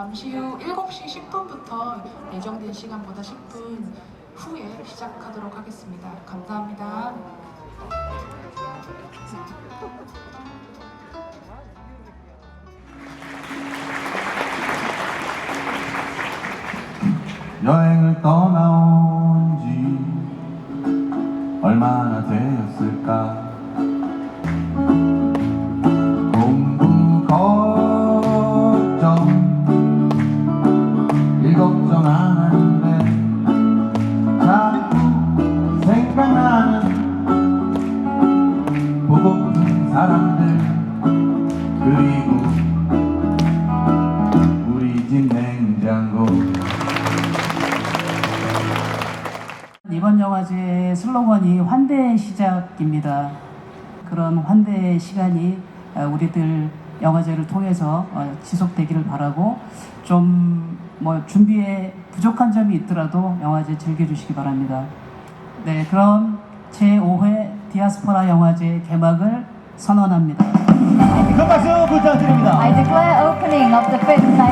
잠시 후 7시 10분부터 예정된 시간보다 10분 후에 시작하도록 하겠습니다. 감사합니다. 여행을 떠나온 지 얼마나 되었을까 이번 영화제의 슬로건이 환대의 시작입니다. 그런 환대의 시간이 어, 우리들 영화제를 통해서 어, 지속되기를 바라고 좀 뭐 준비에 부족한 점이 있더라도 영화제 즐겨주시기 바랍니다. 네, 그럼 제5회 디아스포라 영화제 개막을 선언합니다. 큰 박수 부탁드립니다. I declare opening of the fifth.